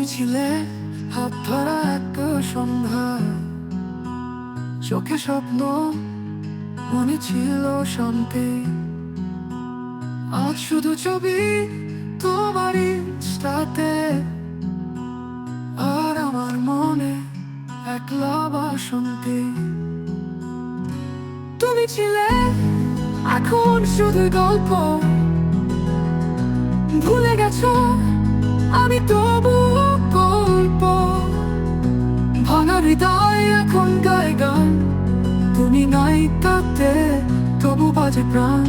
তুমি ছিলে হাত ধরা এক সন্ধ্যা। চোখে স্বপ্ন, মনে ছিল শান্তি। আজ শুধু ছবি তোমারই সাথে আর আমার মনে একলা বাসন্তী। তুমি ছিলে এখন শুধু গল্প। ভুলে গেছো, আমি তবু হৃদয় এখন গায়ে গান। তুমি নাই তাতে, তবু বাজে প্রাণ।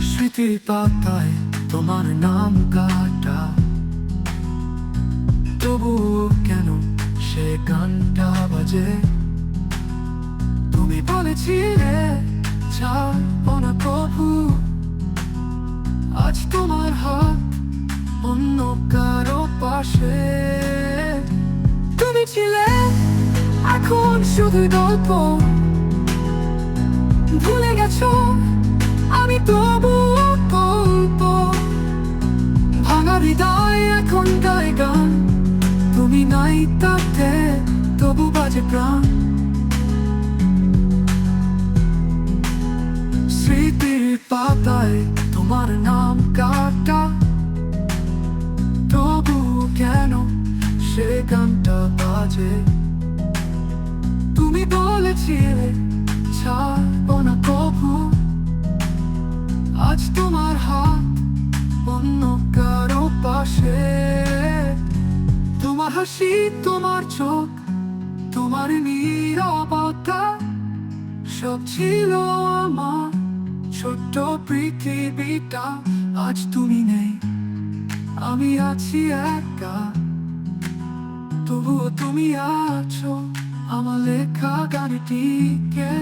স্মৃতির পাতায় তোমার নাম কাটা। তবু কেন সে গানটা বাজে তুমি বলেছিলে ছাড়বো না প্রভু। আজ তোমার হাত অন্য কারও পাশে। তুমি ছিলে এখন শুধু গল্প। ভুলে গেছো তুমি বলেছিলে, ছাড়বো না কবু আজ তোমার হাত অন্য কারও পাশে। তোমার হাসি, তোমার চোখ তোমার নীরবতা সব ছিল আমার ছোট্ট পৃথিবীটা, আজ তুমি নেই। আমি আছি একা, তবুও তুমি আছো আমার লেখা গানটিকে।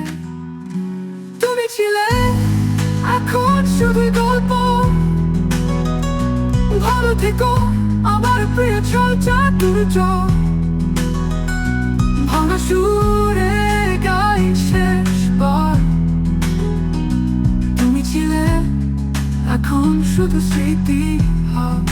তুমি ছিলে এখন শুধু গল্প। ভালো থেকো আমার প্রিয় চলটা দুর্য সুরে গাই শেষবার তুমি ছিলে এখন শুধু স্মৃতি হাত